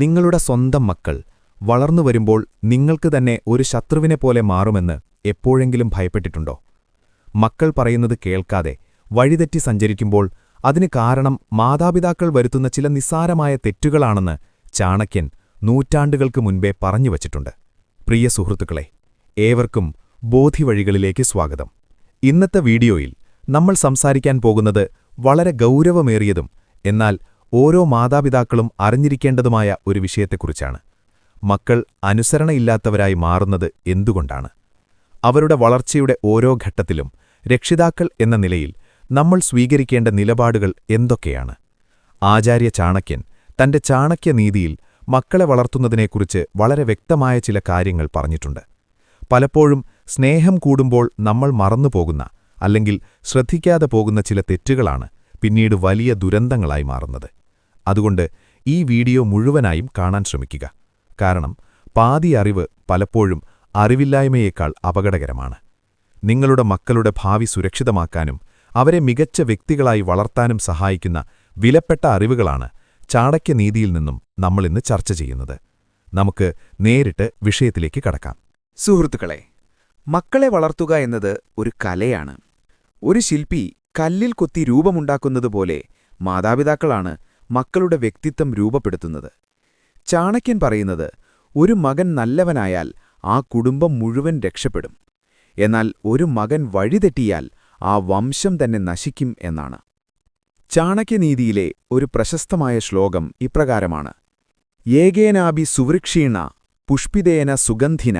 നിങ്ങളുടെ സ്വന്തം മക്കൾ വളർന്നു വരുമ്പോൾ നിങ്ങൾക്ക് തന്നെ ഒരു ശത്രുവിനെ പോലെ മാറുമെന്ന് എപ്പോഴെങ്കിലും ഭയപ്പെട്ടിട്ടുണ്ടോ? മക്കൾ പറയുന്നത് കേൾക്കാതെ വഴിതെറ്റി സഞ്ചരിക്കുമ്പോൾ അതിന് കാരണം മാതാപിതാക്കൾ വരുത്തുന്ന ചില നിസ്സാരമായ തെറ്റുകളാണെന്ന് ചാണക്യൻ നൂറ്റാണ്ടുകൾക്ക് മുൻപേ പറഞ്ഞു പറഞ്ഞുവച്ചിട്ടുണ്ട് പ്രിയ സുഹൃത്തുക്കളെ ഏവർക്കും ബോധിവഴികളിലേക്ക് സ്വാഗതം. ഇന്നത്തെ വീഡിയോയിൽ നമ്മൾ സംസാരിക്കാൻ പോകുന്നത് വളരെ ഗൗരവമേറിയതും എന്നാൽ ഓരോ മാതാപിതാക്കളും അറിഞ്ഞിരിക്കേണ്ടതുമായ ഒരു വിഷയത്തെക്കുറിച്ചാണ്. മക്കൾ അനുസരണയില്ലാത്തവരായി മാറുന്നത് എന്തുകൊണ്ടാണ്? അവരുടെ വളർച്ചയുടെ ഓരോ ഘട്ടത്തിലും രക്ഷിതാക്കൾ എന്ന നിലയിൽ നമ്മൾ സ്വീകരിക്കേണ്ട നിലപാടുകൾ എന്തൊക്കെയാണ്? ആചാര്യ ചാണക്യൻ തന്റെ ചാണക്യനീതിയിൽ മക്കളെ വളർത്തുന്നതിനെക്കുറിച്ച് വളരെ വ്യക്തമായ ചില കാര്യങ്ങൾ പറഞ്ഞിട്ടുണ്ട്. പലപ്പോഴും സ്നേഹം കൂടുമ്പോൾ നമ്മൾ മറന്നുപോകുന്ന അല്ലെങ്കിൽ ശ്രദ്ധിക്കാതെ പോകുന്ന ചില തെറ്റുകളാണ് പിന്നീട് വലിയ ദുരന്തങ്ങളായി മാറുന്നത്. അതുകൊണ്ട് ഈ വീഡിയോ മുഴുവനായും കാണാൻ ശ്രമിക്കുക. കാരണം പാതി അറിവ് പലപ്പോഴും അറിവില്ലായ്മയേക്കാൾ അപകടകരമാണ്. നിങ്ങളുടെ മക്കളുടെ ഭാവി സുരക്ഷിതമാക്കാനും അവരെ മികച്ച വ്യക്തികളായി വളർത്താനും സഹായിക്കുന്ന വിലപ്പെട്ട അറിവുകളാണ് ചാണക്യനീതിയിൽ നിന്നും നമ്മളിന്ന് ചർച്ച ചെയ്യുന്നത്. നമുക്ക് നേരിട്ട് വിഷയത്തിലേക്ക് കടക്കാം. സുഹൃത്തുക്കളെ മക്കളെ വളർത്തുക എന്നത് ഒരു കലയാണ്. ഒരു ശില്പി കല്ലിൽ കൊത്തി രൂപമുണ്ടാക്കുന്നതുപോലെ മാതാപിതാക്കളാണ് മക്കളുടെ വ്യക്തിത്വം രൂപപ്പെടുത്തുന്നത്. ചാണക്യൻ പറയുന്നത് ഒരു മകൻ നല്ലവനായാൽ ആ കുടുംബം മുഴുവൻ രക്ഷപ്പെടും. എന്നാൽ ഒരു മകൻ വഴിതെറ്റിയാൽ ആ വംശം തന്നെ നശിക്കും എന്നാണ്. ചാണക്യനീതിയിലെ ഒരു പ്രശസ്തമായ ശ്ലോകം ഇപ്രകാരമാണ്. ഏകേനാഭി സുവൃക്ഷീണ പുഷ്പിതേന സുഗന്ധിന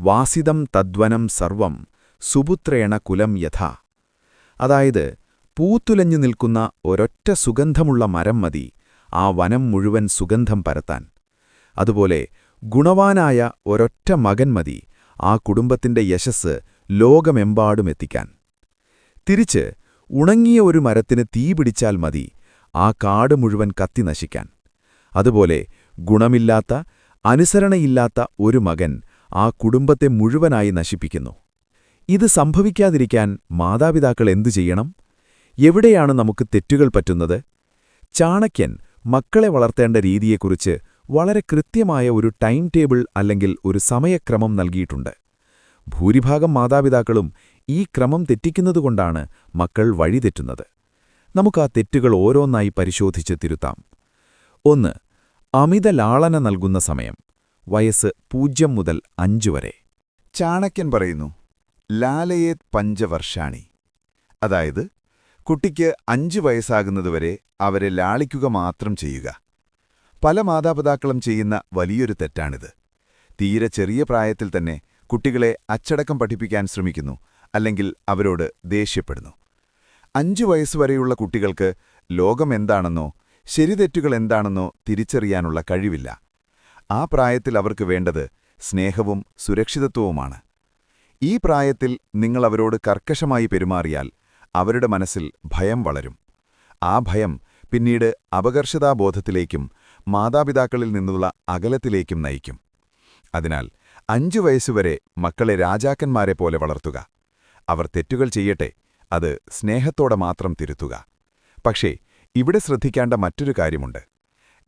വാസിതം തദ്വനം സർവം സുപുത്രേണ കുലം യഥ അതായത് പൂത്തുലഞ്ഞു നിൽക്കുന്ന ഒരൊറ്റ സുഗന്ധമുള്ള മരം മതി ആ വനം മുഴുവൻ സുഗന്ധം പരത്താൻ. അതുപോലെ ഗുണവാനായ ഒരൊറ്റ മകൻ മതി ആ കുടുംബത്തിന്റെ യശസ് ലോകമെമ്പാടുമെത്തിക്കാൻ തിരിച്ച് ഉണങ്ങിയ ഒരു മരത്തിന് തീ പിടിച്ചാൽ മതി ആ കാട് മുഴുവൻ കത്തി നശിക്കാൻ. അതുപോലെ ഗുണമില്ലാത്ത അനുസരണയില്ലാത്ത ഒരു മകൻ ആ കുടുംബത്തെ മുഴുവനായി നശിപ്പിക്കുന്നു. ഇത് സംഭവിക്കാതിരിക്കാൻ മാതാപിതാക്കൾ എന്തു ചെയ്യണം? എവിടെയാണ് നമുക്ക് തെറ്റുകൾ പറ്റുന്നത്? ചാണക്യൻ മക്കളെ വളർത്തേണ്ട രീതിയെക്കുറിച്ച് വളരെ കൃത്യമായ ഒരു ടൈം ടേബിൾ അല്ലെങ്കിൽ ഒരു സമയക്രമം നൽകിയിട്ടുണ്ട്. ഭൂരിഭാഗം മാതാപിതാക്കളും ഈ ക്രമം തെറ്റിക്കുന്നതുകൊണ്ടാണ് മക്കൾ വഴിതെറ്റുന്നത് നമുക്ക് ആ തെറ്റുകൾ ഓരോന്നായി പരിശോധിച്ച് തിരുത്താം. ഒന്ന് അമിത ലാളന നൽകുന്ന സമയം വയസ്സ് പൂജ്യം മുതൽ അഞ്ചു വരെ. ചാണക്യൻ പറയുന്നു ലാലയേത് പഞ്ചവർഷാണി. അതായത് കുട്ടിക്ക് അഞ്ച് വയസ്സാകുന്നതുവരെ അവരെ ലാളിക്കുക മാത്രം ചെയ്യുക. പല മാതാപിതാക്കളും ചെയ്യുന്ന വലിയൊരു തെറ്റാണിത്. തീരെ ചെറിയ പ്രായത്തിൽ തന്നെ കുട്ടികളെ അച്ചടക്കം പഠിപ്പിക്കാൻ ശ്രമിക്കുന്നു അല്ലെങ്കിൽ അവരോട് ദേഷ്യപ്പെടുന്നു. അഞ്ചു വയസ്സുവരെയുള്ള കുട്ടികൾക്ക് ലോകമെന്താണെന്നോ ശരിതെറ്റുകൾ എന്താണെന്നോ തിരിച്ചറിയാനുള്ള കഴിവില്ല. ആ പ്രായത്തിൽ അവർക്ക് വേണ്ടത് സ്നേഹവും സുരക്ഷിതത്വവുമാണ്. ഈ പ്രായത്തിൽ നിങ്ങളവരോട് കർക്കശമായി പെരുമാറിയാൽ അവരുടെ മനസ്സിൽ ഭയം വളരും. ആ ഭയം പിന്നീട് അപകർഷതാബോധത്തിലേക്കും മാതാപിതാക്കളിൽ നിന്നുള്ള അകലത്തിലേക്കും നയിക്കും. അതിനാൽ അഞ്ചു വയസ്സുവരെ മക്കളെ രാജാക്കന്മാരെ പോലെ വളർത്തുക. അവർ തെറ്റുകൾ ചെയ്യട്ടെ അത് സ്നേഹത്തോടെ മാത്രം തിരുത്തുക. പക്ഷേ ഇവിടെ ശ്രദ്ധിക്കേണ്ട മറ്റൊരു കാര്യമുണ്ട്.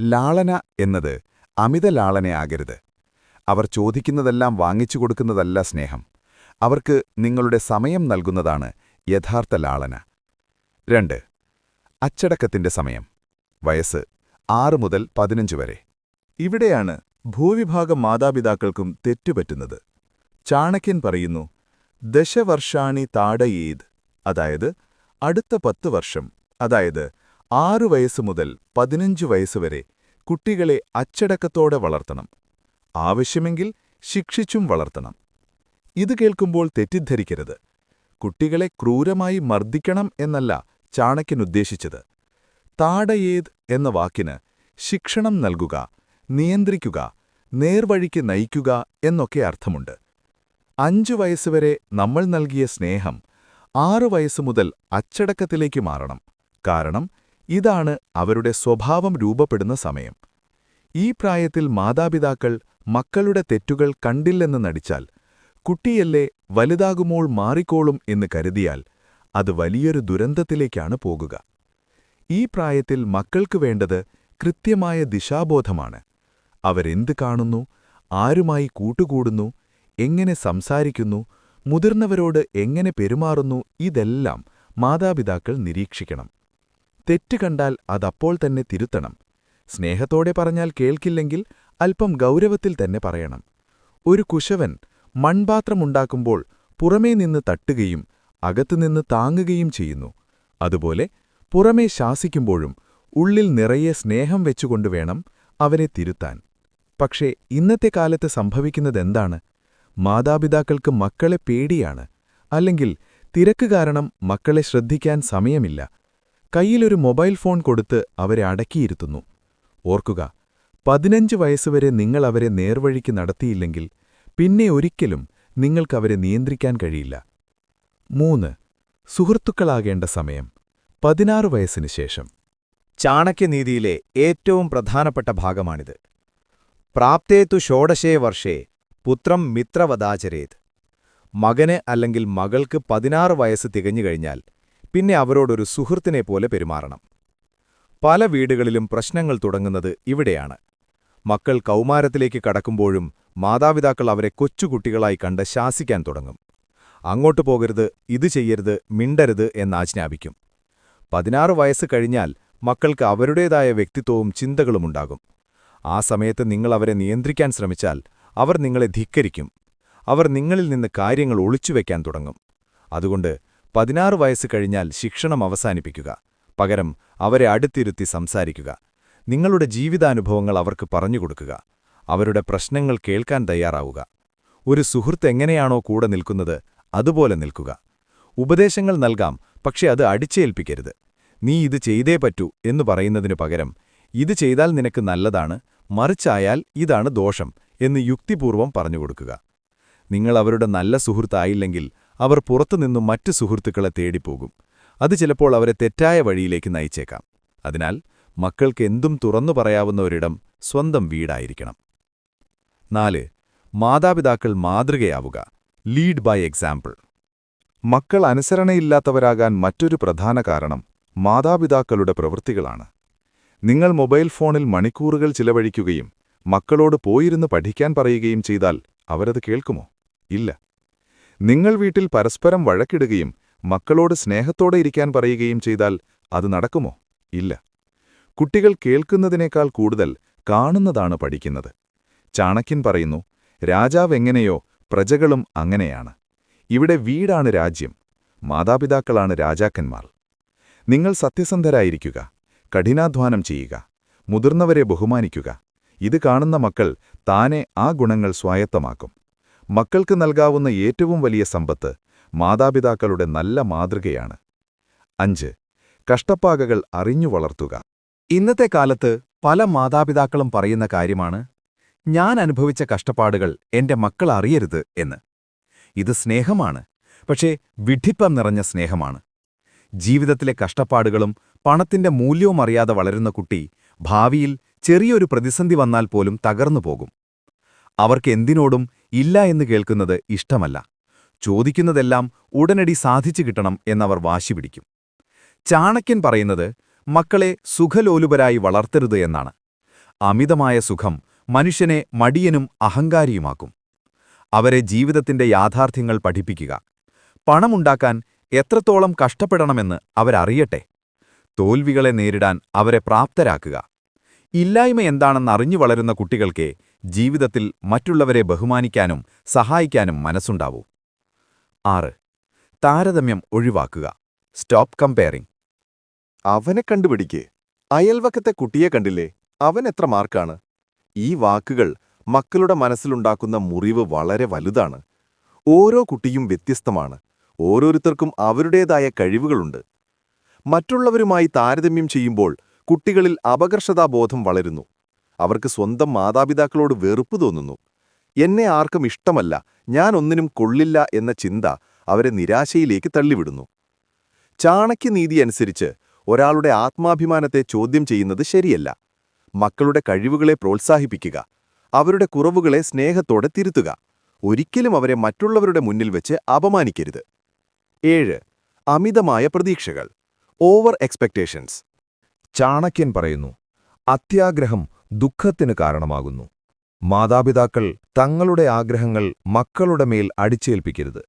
ലാളന എന്നത് അമിത ലാളനയാകരുത് അവർ ചോദിക്കുന്നതെല്ലാം വാങ്ങിച്ചു കൊടുക്കുന്നതല്ല സ്നേഹം. അവർക്ക് നിങ്ങളുടെ സമയം നൽകുന്നതാണ് യഥാർത്ഥ ലാളന. രണ്ട് അച്ചടക്കത്തിന്റെ സമയം. വയസ്സ് ആറ് മുതൽ പതിനഞ്ച് വരെ. ഇവിടെയാണ് ഭൂവിഭാഗം മാതാപിതാക്കൾക്കും തെറ്റുപറ്റുന്നത്. ചാണക്യൻ പറയുന്നു ദശവർഷാണി താടയേത് അതായത് അടുത്ത പത്ത് വർഷം അതായത് ആറു വയസ്സ് മുതൽ പതിനഞ്ച് വയസ്സുവരെ കുട്ടികളെ അച്ചടക്കത്തോടെ വളർത്തണം. ആവശ്യമെങ്കിൽ ശിക്ഷിച്ചും വളർത്തണം. ഇത് കേൾക്കുമ്പോൾ തെറ്റിദ്ധരിക്കരുത്. കുട്ടികളെ ക്രൂരമായി മർദ്ദിക്കണം എന്നല്ല ചാണക്യനുദ്ദേശിച്ചത്. താടയേത് എന്ന വാക്കിന് ശിക്ഷണം നൽകുക നിയന്ത്രിക്കുക നേർവഴിക്ക് നയിക്കുക എന്നൊക്കെ അർത്ഥമുണ്ട്. അഞ്ചു വയസ്സുവരെ നമ്മൾ നൽകിയ സ്നേഹം ആറു വയസ്സു മുതൽ അച്ചടക്കത്തിലേക്ക് മാറണം. കാരണം ഇതാണ് അവരുടെ സ്വഭാവം രൂപപ്പെടുന്ന സമയം. ഈ പ്രായത്തിൽ മാതാപിതാക്കൾ മക്കളുടെ തെറ്റുകൾ കണ്ടില്ലെന്ന് നടിച്ചാൽ കുട്ടിയല്ലേ വലുതാകുമ്പോൾ മാറിക്കോളും എന്ന് കരുതിയാൽ അത് വലിയൊരു ദുരന്തത്തിലേക്കാണ് പോകുക. ഈ പ്രായത്തിൽ മക്കൾക്ക് വേണ്ടത് കൃത്യമായ ദിശാബോധമാണ്. അവരെന്ത് കാണുന്നു ആരുമായി കൂട്ടുകൂടുന്നു എങ്ങനെ സംസാരിക്കുന്നു മുതിർന്നവരോട് എങ്ങനെ പെരുമാറുന്നു ഇതെല്ലാം മാതാപിതാക്കൾ നിരീക്ഷിക്കണം. തെറ്റ് കണ്ടാൽ അതപ്പോൾ തന്നെ തിരുത്തണം. സ്നേഹത്തോടെ പറഞ്ഞാൽ കേൾക്കില്ലെങ്കിൽ അല്പം ഗൗരവത്തിൽ തന്നെ പറയണം. ഒരു കുശവൻ മൺപാത്രമുണ്ടാക്കുമ്പോൾ പുറമേ നിന്ന് തട്ടുകയും അകത്തുനിന്ന് താങ്ങുകയും ചെയ്യുന്നു. അതുപോലെ പുറമേ ശാസിക്കുമ്പോഴും ഉള്ളിൽ നിറയെ സ്നേഹം വെച്ചുകൊണ്ട് വേണം അവനെ തിരുത്താൻ. പക്ഷേ ഇന്നത്തെ കാലത്ത് സംഭവിക്കുന്നതെന്താണ്? മാതാപിതാക്കൾക്ക് മക്കളെ പേടിയാണ്. അല്ലെങ്കിൽ തിരക്ക് കാരണം മക്കളെ ശ്രദ്ധിക്കാൻ സമയമില്ല. കയ്യിലൊരു മൊബൈൽ ഫോൺ കൊടുത്ത് അവരെ അടക്കിയിരുത്തുന്നു. ഓർക്കുക പതിനഞ്ച് വയസ്സുവരെ നിങ്ങൾ അവരെ നേർവഴിക്ക് നടത്തിയില്ലെങ്കിൽ പിന്നെ ഒരിക്കലും നിങ്ങൾക്കവരെ നിയന്ത്രിക്കാൻ കഴിയില്ല. മൂന്ന് സുഹൃത്തുക്കളാകേണ്ട സമയം പതിനാറ് വയസ്സിനു ശേഷം. ചാണക്യനീതിയിലെ ഏറ്റവും പ്രധാനപ്പെട്ട ഭാഗമാണിത്. പ്രാപ്തേതു ഷോഡശേ വർഷേ പുത്രം മിത്രവദാചരേത്. മകന് അല്ലെങ്കിൽ മകൾക്ക് പതിനാറ് വയസ്സ് തികഞ്ഞു കഴിഞ്ഞാൽ പിന്നെ അവരോടൊരു സുഹൃത്തിനെ പോലെ പെരുമാറണം. പല വീടുകളിലും പ്രശ്നങ്ങൾ തുടങ്ങുന്നത് ഇവിടെയാണ്. മക്കൾ കൗമാരത്തിലേക്ക് കടക്കുമ്പോഴും മാതാപിതാക്കൾ അവരെ കൊച്ചുകുട്ടികളായി കണ്ട് ശാസിക്കാൻ തുടങ്ങും. അങ്ങോട്ട് പോകരുത് ഇത് ചെയ്യരുത് മിണ്ടരുത് എന്നാജ്ഞാപിക്കും പതിനാറ് വയസ്സ് കഴിഞ്ഞാൽ മക്കൾക്ക് അവരുടേതായ വ്യക്തിത്വവും ചിന്തകളുമുണ്ടാകും ആ സമയത്ത് നിങ്ങൾ അവരെ നിയന്ത്രിക്കാൻ ശ്രമിച്ചാൽ അവർ നിങ്ങളെ ധിക്കരിക്കും. അവർ നിങ്ങളിൽ നിന്ന് കാര്യങ്ങൾ ഒളിച്ചുവെക്കാൻ തുടങ്ങും. അതുകൊണ്ട് പതിനാറ് വയസ്സ് കഴിഞ്ഞാൽ ശിക്ഷണം അവസാനിപ്പിക്കുക. പകരം അവരെ അടുത്തിരുത്തി സംസാരിക്കുക. നിങ്ങളുടെ ജീവിതാനുഭവങ്ങൾ അവർക്ക് പറഞ്ഞുകൊടുക്കുക അവരുടെ പ്രശ്നങ്ങൾ കേൾക്കാൻ തയ്യാറാവുക. ഒരു സുഹൃത്ത് എങ്ങനെയാണോ കൂടെ നിൽക്കുന്നത് അതുപോലെ നിൽക്കുക. ഉപദേശങ്ങൾ നൽകാം പക്ഷെ അത് അടിച്ചേൽപ്പിക്കരുത്. നീ ഇത് ചെയ്തേ പറ്റൂ എന്നു പറയുന്നതിനു പകരം ഇത് ചെയ്താൽ നിനക്ക് നല്ലതാണ് മറിച്ചായാൽ ഇതാണ് ദോഷം എന്ന് യുക്തിപൂർവം പറഞ്ഞുകൊടുക്കുക നിങ്ങൾ അവരുടെ നല്ല സുഹൃത്തായില്ലെങ്കിൽ അവർ പുറത്തുനിന്നും മറ്റു സുഹൃത്തുക്കളെ തേടിപ്പോകും. അത് ചിലപ്പോൾ അവരെ തെറ്റായ വഴിയിലേക്ക് നയിച്ചേക്കാം. അതിനാൽ മക്കൾക്ക് എന്തും തുറന്നു പറയാവുന്ന ഒരിടം സ്വന്തം വീടായിരിക്കണം. നാല് മാതാപിതാക്കൾ മാതൃകയാവുക. Lead by example. മക്കൾ അനുസരണയില്ലാത്തവരാകാൻ മറ്റൊരു പ്രധാന കാരണം മാതാപിതാക്കളുടെ പ്രവൃത്തികളാണ്. നിങ്ങൾ മൊബൈൽ ഫോണിൽ മണിക്കൂറുകൾ ചിലവഴിക്കുകയും മക്കളോട് പോയിരുന്ന് പഠിക്കാൻ പറയുകയും ചെയ്താൽ അവരത് കേൾക്കുമോ? ഇല്ല. നിങ്ങൾ വീട്ടിൽ പരസ്പരം വഴക്കിടുകയും മക്കളോട് സ്നേഹത്തോടെ ഇരിക്കാൻ പറയുകയും ചെയ്താൽ അത് നടക്കുമോ? ഇല്ല. കുട്ടികൾ കേൾക്കുന്നതിനേക്കാൾ കൂടുതൽ കാണുന്നതാണ് പഠിക്കുന്നത്. ചാണക്യൻ പറയുന്നു രാജാവ് രാജാവെങ്ങനെയോ പ്രജകളും അങ്ങനെയാണ്. ഇവിടെ വീടാണ് രാജ്യം മാതാപിതാക്കളാണ് രാജാക്കന്മാർ. നിങ്ങൾ സത്യസന്ധരായിരിക്കുക കഠിനാധ്വാനം ചെയ്യുക മുതിർന്നവരെ ബഹുമാനിക്കുക. ഇത് കാണുന്ന മക്കൾ താനെ ആ ഗുണങ്ങൾ സ്വായത്തമാക്കും. മക്കൾക്ക് നൽകാവുന്ന ഏറ്റവും വലിയ സമ്പത്ത് മാതാപിതാക്കളുടെ നല്ല മാതൃകയാണ്. അഞ്ച് കഷ്ടപ്പാകകൾ അറിഞ്ഞു വളർത്തുക. ഇന്നത്തെ കാലത്ത് പല മാതാപിതാക്കളും പറയുന്ന കാര്യമാണ് ഞാൻ അനുഭവിച്ച കഷ്ടപ്പാടുകൾ എന്റെ മക്കൾ അറിയരുത് എന്ന്. ഇത് സ്നേഹമാണ് പക്ഷേ വിഡ്ഢിപ്പം നിറഞ്ഞ സ്നേഹമാണ്. ജീവിതത്തിലെ കഷ്ടപ്പാടുകളും പണത്തിന്റെ മൂല്യവും അറിയാതെ വളരുന്ന കുട്ടി ഭാവിയിൽ ചെറിയൊരു പ്രതിസന്ധി വന്നാൽ പോലും തകർന്നു പോകും. അവർക്ക് എന്തിനോടും ഇല്ല എന്ന് കേൾക്കുന്നത് ഇഷ്ടമല്ല. ചോദിക്കുന്നതെല്ലാം ഉടനടി സാധിച്ചു കിട്ടണം എന്നവർ വാശി പിടിക്കും. ചാണക്യൻ പറയുന്നത് മക്കളെ സുഖലോലുപരായി വളർത്തരുത് എന്നാണ്. അമിതമായ സുഖം മനുഷ്യനെ മടിയനും അഹങ്കാരിയുമാക്കും. അവരെ ജീവിതത്തിന്റെ യാഥാർത്ഥ്യങ്ങൾ പഠിപ്പിക്കുക. പണമുണ്ടാക്കാൻ എത്രത്തോളം കഷ്ടപ്പെടണമെന്ന് അവരറിയട്ടെ. തോൽവികളെ നേരിടാൻ അവരെ പ്രാപ്തരാക്കുക. ഇല്ലായ്മ എന്താണെന്ന് അറിഞ്ഞു വളരുന്ന കുട്ടികൾക്ക് ജീവിതത്തിൽ മറ്റുള്ളവരെ ബഹുമാനിക്കാനും സഹായിക്കാനും മനസ്സുണ്ടാവൂ. ആറ്. താരതമ്യം ഒഴിവാക്കുക. സ്റ്റോപ്പ് കമ്പയറിംഗ് അവനെ കണ്ടുപിടിക്കേ. അയൽവക്കത്തെ കുട്ടിയെ കണ്ടില്ലേ? അവൻ എത്ര മാർക്കാണ്? ഈ വാക്കുകൾ മക്കളുടെ മനസ്സിലുണ്ടാക്കുന്ന മുറിവ് വളരെ വലുതാണ്. ഓരോ കുട്ടിയും വ്യത്യസ്തമാണ്. ഓരോരുത്തർക്കും അവരുടേതായ കഴിവുകളുണ്ട്. മറ്റുള്ളവരുമായി താരതമ്യം ചെയ്യുമ്പോൾ കുട്ടികളിൽ അപകർഷതാബോധം വളരുന്നു. അവർക്ക് സ്വന്തം മാതാപിതാക്കളോട് വെറുപ്പ് തോന്നുന്നു. എന്നെ ആർക്കും ഇഷ്ടമല്ല ഞാൻ ഒന്നിനും കൊള്ളില്ല എന്ന ചിന്ത അവരെ നിരാശയിലേക്ക് തള്ളിവിടുന്നു. ചാണക്യനീതി അനുസരിച്ച് ഒരാളുടെ ആത്മാഭിമാനത്തെ ചോദ്യം ചെയ്യുന്നത് ശരിയല്ല. മക്കളുടെ കഴിവുകളെ പ്രോത്സാഹിപ്പിക്കുക അവരുടെ കുറവുകളെ സ്നേഹത്തോടെ തിരുത്തുക. ഒരിക്കലും അവരെ മറ്റുള്ളവരുടെ മുന്നിൽ വെച്ച് അപമാനിക്കരുത്. ഏഴ് അമിതമായ പ്രതീക്ഷകൾ. Over expectations. ചാണക്യൻ പറയുന്നു അത്യാഗ്രഹം ദുഃഖത്തിന് കാരണമാകുന്നു. മാതാപിതാക്കൾ തങ്ങളുടെ ആഗ്രഹങ്ങൾ മക്കളുടെ മേൽ അടിച്ചേൽപ്പിക്കരുത്.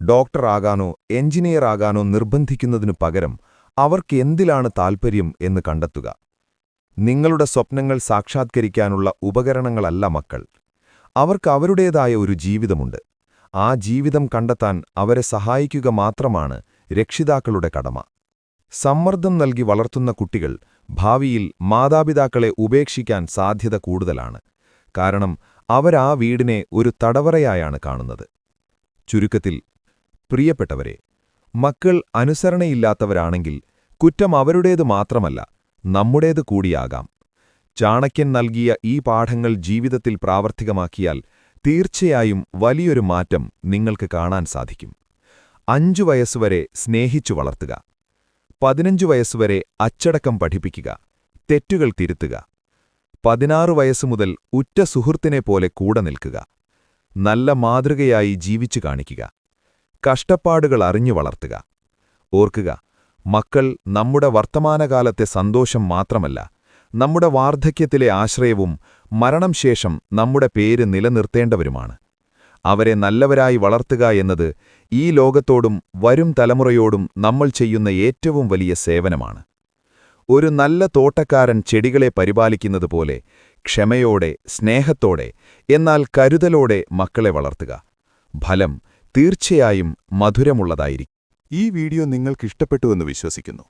ഡോക്ടറാകാനോ എഞ്ചിനീയറാകാനോ നിർബന്ധിക്കുന്നതിനു പകരം അവർക്ക് എന്തിലാണ് താൽപ്പര്യം എന്ന് കണ്ടെത്തുക. നിങ്ങളുടെ സ്വപ്നങ്ങൾ സാക്ഷാത്കരിക്കാനുള്ള ഉപകരണങ്ങളല്ല മക്കൾ. അവർക്ക് അവരുടേതായ ഒരു ജീവിതമുണ്ട്. ആ ജീവിതം കണ്ടെത്താൻ അവരെ സഹായിക്കുക മാത്രമാണ് രക്ഷിതാക്കളുടെ കടമ. സമ്മർദ്ദം നൽകി വളർത്തുന്ന കുട്ടികൾ ഭാവിയിൽ മാതാപിതാക്കളെ ഉപേക്ഷിക്കാൻ സാധ്യത കൂടുതലാണ്. കാരണം അവരാ വീടിനെ ഒരു തടവറയായാണ് കാണുന്നത്. ചുരുക്കത്തിൽ പ്രിയപ്പെട്ടവരെ മക്കൾ അനുസരണയില്ലാത്തവരാണെങ്കിൽ കുറ്റം അവരുടേതു മാത്രമല്ല നമ്മുടേത് കൂടിയാകാം. ചാണക്യൻ നൽകിയ ഈ പാഠങ്ങൾ ജീവിതത്തിൽ പ്രാവർത്തികമാക്കിയാൽ തീർച്ചയായും വലിയൊരു മാറ്റം നിങ്ങൾക്ക് കാണാൻ സാധിക്കും. അഞ്ചു വയസ്സുവരെ സ്നേഹിച്ചു വളർത്തുക. പതിനഞ്ചു വയസ്സുവരെ അച്ചടക്കം പഠിപ്പിക്കുക. തെറ്റുകൾ തിരുത്തുക. പതിനാറ് വയസ്സുമുതൽ ഉറ്റ സുഹൃത്തിനെ പോലെ കൂടെ നിൽക്കുക. നല്ല മാതൃകയായി ജീവിച്ചു കാണിക്കുക. കഷ്ടപ്പാടുകൾ അറിഞ്ഞു വളർത്തുക. ഓർക്കുക മക്കൾ നമ്മുടെ വർത്തമാനകാലത്തെ സന്തോഷം മാത്രമല്ല നമ്മുടെ വാർദ്ധക്യത്തിലെ ആശ്രയവും മരണം ശേഷം നമ്മുടെ പേര് നിലനിർത്തേണ്ടവരുമാണ്. അവരെ നല്ലവരായി വളർത്തുക എന്നത് ഈ ലോകത്തോടും വരും തലമുറയോടും നമ്മൾ ചെയ്യുന്ന ഏറ്റവും വലിയ സേവനമാണ്. ഒരു നല്ല തോട്ടക്കാരൻ ചെടികളെ പരിപാലിക്കുന്നതുപോലെ ക്ഷമയോടെ സ്നേഹത്തോടെ എന്നാൽ കരുതലോടെ മക്കളെ വളർത്തുക. ഫലം തീർച്ചയായും മധുരമുള്ളതായിരിക്കും. ഈ വീഡിയോ നിങ്ങൾക്കിഷ്ടപ്പെട്ടുവെന്ന് വിശ്വസിക്കുന്നു.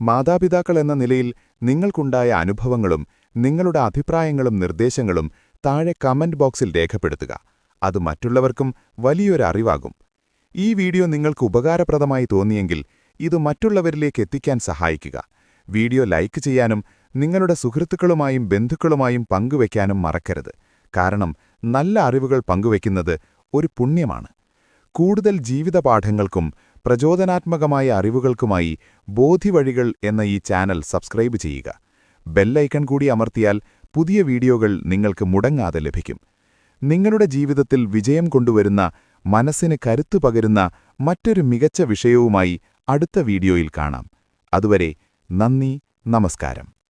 മാതാപിതാക്കൾ എന്ന നിലയിൽ നിങ്ങൾക്കുണ്ടായ അനുഭവങ്ങളും നിങ്ങളുടെ അഭിപ്രായങ്ങളും നിർദ്ദേശങ്ങളും താഴെ കമന്റ് ബോക്സിൽ രേഖപ്പെടുത്തുക. അത് മറ്റുള്ളവർക്കും വലിയൊരു അറിവാകും. ഈ വീഡിയോ നിങ്ങൾക്ക് ഉപകാരപ്രദമായി തോന്നിയെങ്കിൽ ഇത് മറ്റുള്ളവരിലേക്ക് എത്തിക്കാൻ സഹായിക്കുക. വീഡിയോ ലൈക്ക് ചെയ്യാനും നിങ്ങളുടെ സുഹൃത്തുക്കളുമായും ബന്ധുക്കളുമായും പങ്കുവയ്ക്കാനും മറക്കരുത്. കാരണം നല്ല അറിവുകൾ പങ്കുവയ്ക്കുന്നത് ഒരു പുണ്യമാണ്. കൂടുതൽ ജീവിതപാഠങ്ങൾക്കും പ്രചോദനാത്മകമായ അറിവുകൾക്കുമായി ബോധിവഴികൾ എന്ന ഈ ചാനൽ സബ്സ്ക്രൈബ് ചെയ്യുക. ബെല്ലൈക്കൺ കൂടി അമർത്തിയാൽ പുതിയ വീഡിയോകൾ നിങ്ങൾക്ക് മുടങ്ങാതെ ലഭിക്കും. നിങ്ങളുടെ ജീവിതത്തിൽ വിജയം കൊണ്ടുവരുന്ന മനസ്സിന് കരുത്തു പകരുന്ന മറ്റൊരു മികച്ച വിഷയവുമായി അടുത്ത വീഡിയോയിൽ കാണാം. അതുവരെ നന്ദി നമസ്കാരം.